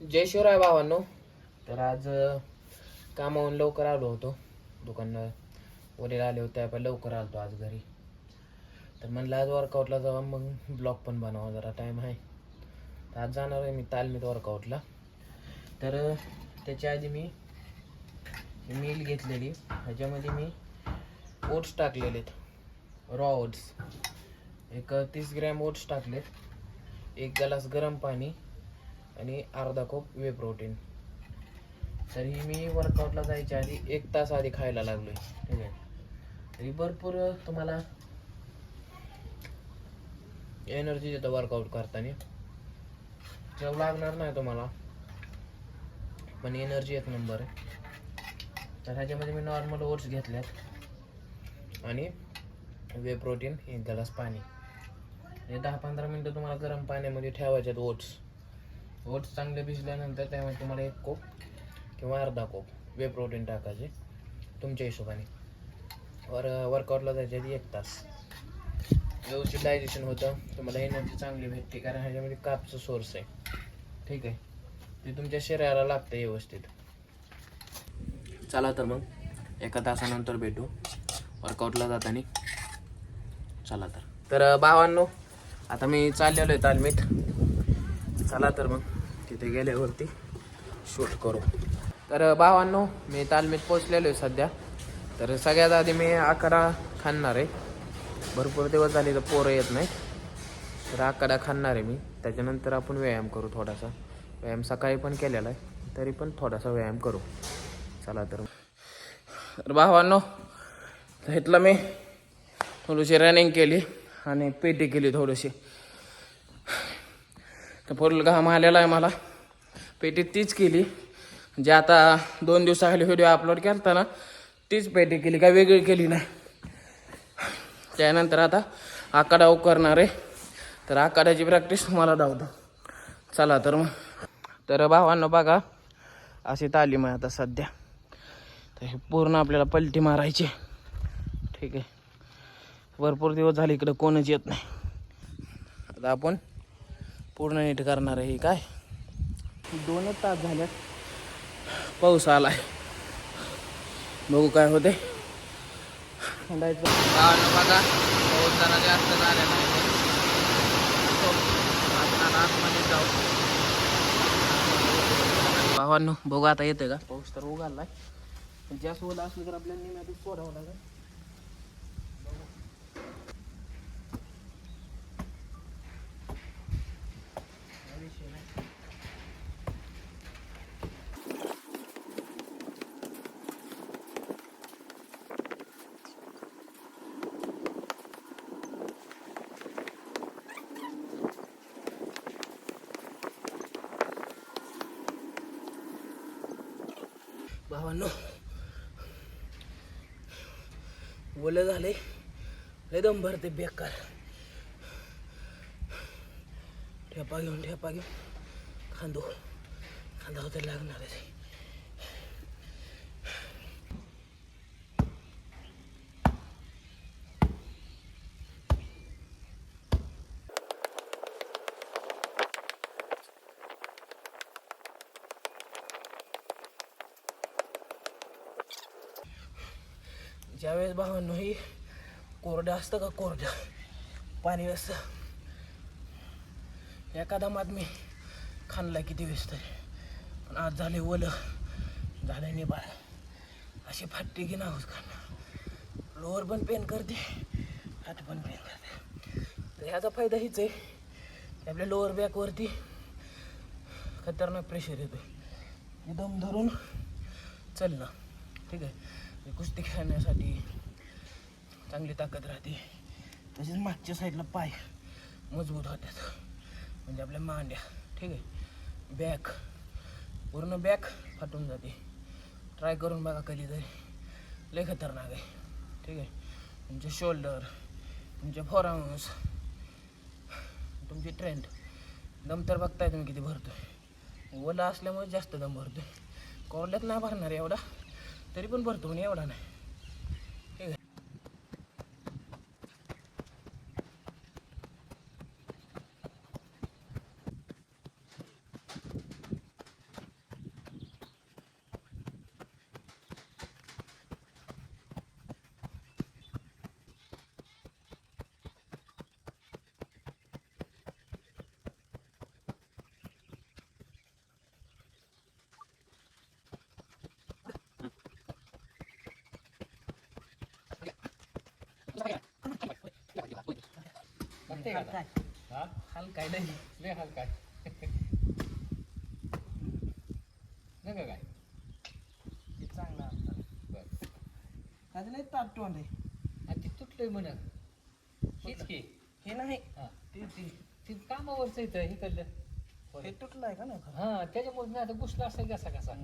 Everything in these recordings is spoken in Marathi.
जय शिवराय भावांनो. तर आज अं, कामावून लवकर आलो होतो. दुकानात वडील आले होते आपण लवकर आलतो आज घरी. तर म्हणलं आज वर्कआउटला जावा मग ब्लॉग पण बनवा जरा टाईम आहे. तर आज जाणार आहे मी तालमीत वर्कआउटला तर त्याच्या आधी मी मील घेतलेली. ह्याच्यामध्ये मी ओट्स टाकलेलेत रॉ ओट्स एक तीस ग्रॅम ओट्स टाकलेत. एक ग्लास गरम पाणी. आणि अर्धा कप वे प्रोटीन तर ही मी वर्कआउटला जायच्या आधी एक तास आधी खायला लागलोय. ठीक आहे? तरी भरपूर तुम्हाला एनर्जी देतं वर्कआउट करताना. चव लागणार नाही तुम्हाला. पण एनर्जी एक नंबर आहे. तर ह्याच्यामध्ये मी नॉर्मल ओट्स घेतल्यात. आणि वे प्रोटीन एक ग्लास पाणी. हे दहा पंधरा मिनटं तुम्हाला गरम पाण्यामध्ये ठेवायचे ओट्स ओट्स चांगले भिजल्यानंतर त्यामध्ये तुम्हाला एक कोप किंवा अर्धा कोप वे प्रोटीन टाकायचे तुमच्या हिशोबाने. वर वर्कआउटला जायचे आधी एक तास. व्यवस्थित डायजेशन होतं तुम्हाला एनर्जी चांगली भेटते कारण ह्याच्यामध्ये कापचं सोर्स आहे. ठीक आहे? ते तुमच्या शरीराला लागतं व्यवस्थित. चला तर मग एका तासानंतर भेटू. वर्कआउटला जाताना. चला तर. तर भावांनो आता मी चाललेलो आहे तालमीत. चला तर मग तिथे गेल्यावरती शूट करू. तर भावांनो मी तालमीत पोचलेलो आहे सध्या. तर सगळ्यात आधी मी अकरा खाणार आहे. भरपूर दिवस झाले तर पोरं येत नाही तर अकरा खाणार आहे मी. त्याच्यानंतर आपण व्यायाम करू थोडासा. व्यायाम सकाळी पण केलेला आहे. तरी पण थोडासा व्यायाम करू. चला तर तर भावांनो इथलं मी थोडीशी रनिंग केली आणि पेटी केली थोडीशी. तर पोरल घाम आलेला आहे मला. पेटी तीच केली. जे आता दोन दिवसाखाली व्हिडिओ अपलोड केला ना तीच पेटी केली काय वेगळी केली नाही. त्यानंतर आता आकडा हो करणार आहे. तर आकाडाची प्रॅक्टिस मला धावतो चला तर मग. तर भावांनो बघा अशी तालीम आहे आता सध्या. तर हे पूर्ण आपल्याला पलटी मारायची ठीक आहे. भरपूर दिवस झाले इकडं कोणच येत नाही. आता आपण पूर्ण नीट करणार आहे हे काय? दोनच तास झाल्यात. पाऊस आलाय. बघू काय होते बघा. पाऊस जरा जास्त झालेला आहे. आपण आतमध्ये जाऊ. भावांनो बघू आता येते का? पाऊस तर उघडलाय. पण जास्त ओला असलं तर आपल्याला निम्यातून सोडावं लागेल. बाबांनो ओलं झाले लय दम भरते बेकार. ठेपा घेऊन ठेपा घेऊन. खांदो. खांदा होते लागणार ज्यावेळेस भावांनो ही कोरडं असतं का कोरडं? पाणी असतं. एखादा मात मी खाणला किती वेळेस तरी. पण आज झाले ओलं. झालं निबाळ अशी फाटते की नावच खाणं. लोअर पण पेन करते हात पण पेन करते. तर ह्याचा फायदा हीच आहे की आपल्या लोअर बॅकवरती खतरनाक प्रेशर येतो दम धरून चल ना ठीक आहे? कुस्ती खेळण्यासाठी चांगली ताकद राहते. तसेच मागच्या साईडला पाय मजबूत होतात. म्हणजे आपल्या मांड्या ठीक आहे? बॅक पूर्ण बॅक फाटून जाते. ट्राय करून बघा कधीतरी लय खतरनाक आहे. ठीक आहे? तुमचे शोल्डर तुमचे फोराम्स तुमची ट्रेंड दम तर बघताय तुम्ही किती भरतोय. ओला असल्यामुळे जास्त दम भरतोय. कोरड्यात नाही भरणार एवढा. तरी पण भरतो पण एवढा नाही ठीक आहे येते का हा? नाही लय हाल काय नका काय? हे चांगलं आता. बर. त्याचं लय ताट तोंड आहे. आणि ती तुटलंय म्हण. हेच की. हे नाही. हा ते ते ती कामावरच येतं हे कळलं हे तुटलं आहे का नाही खरं? हा त्याच्यामुळे नाही आता घुसला असेल कसा कसा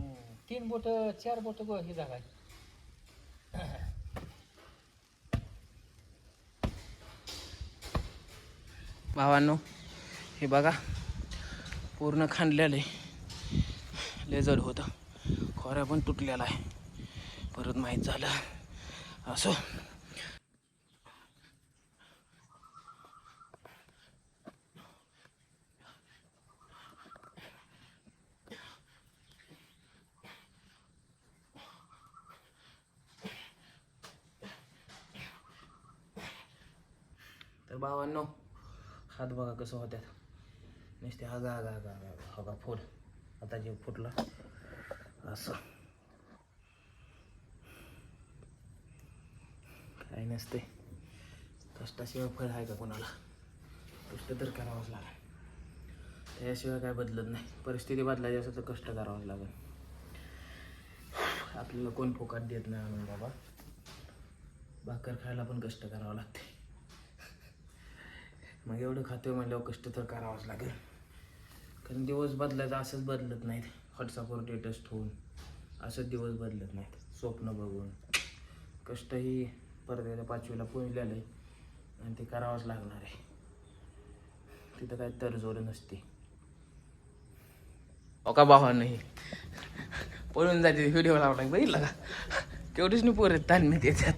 तीन बोट चार बोट हे झाला भावांनो हे बघा पूर्ण खांडलेलं आहे. लय होतं. खोऱ्या पण तुटलेला आहे. परत माहीत झालं. असो. तर भावांनो हात बघा कसं होत्यात. नुसते हा गा गा गा गा हा हो गा आता जे फुटला. असं. काय नसते. कष्टाशिवाय फळ आहे का कोणाला? कष्ट तर करावंच लागेल. त्याशिवाय काय बदलत नाही. परिस्थिती बदलायची असेल तर कष्ट करावंच लागेल. आपल्याला कोण फोकात देत नाही म्हणून बाबा. भाकर खायला पण कष्ट करावं लागते. मग एवढं खातोय म्हणल्यावर कष्ट तर करावंच लागेल. कारण दिवस बदलायचं असंच बदलत नाहीत. व्हॉट्सअपवर स्टेटस ठेवून असंच दिवस बदलत नाहीत. स्वप्न बघून. कष्टही परत पाचवीला पोहोचलेलं आहे. आणि ते करावंच लागणार आहे. तिथं काय तरजोर नसते. हो का भावा नाही पळून जाते व्हिडिओ लावला बघितला का? केवढीच नाही पोरत ताण मी त्याच्यात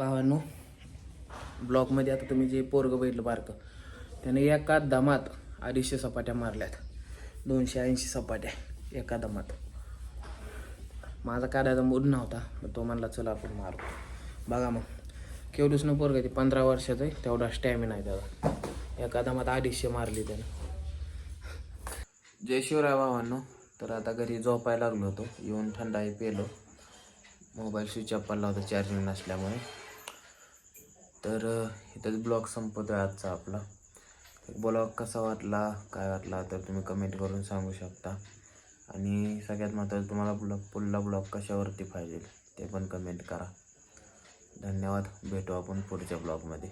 भावांनो ब्लॉकमध्ये आता तुम्ही जे पोरग बघितलं बारकं त्याने एका दमात अडीचशे सपाट्या मारल्यात. दोनशे ऐंशी सपाट्या एका दमात. माझा काढायचा मूड नव्हता मग तो म्हणला चला आपण मारू. बघा मग केवढूच न पोरग ते पंधरा वर्षाचं आहे तेवढा स्टॅमिना आहे त्याचा. एका दमात अडीचशे मारली त्यानं. जय शिवराय भावांनो तर आता घरी झोपायला लागलो होतो येऊन थंडाई पेलो. मोबाईल स्विच ऑफ पडला होता चार्जिंग नसल्यामुळे. तर इथंच ब्लॉग संपतो आजचा आपला. ब्लॉग कसा वाटला काय वाटला तर तुम्ही कमेंट करून सांगू शकता. आणि सगळ्यात महत्त्वाचं तुम्हाला ब्लॉग पुढला ब्लॉग कशावरती पाहिजे ते पण कमेंट करा. धन्यवाद. भेटू आपण पुढच्या ब्लॉगमध्ये.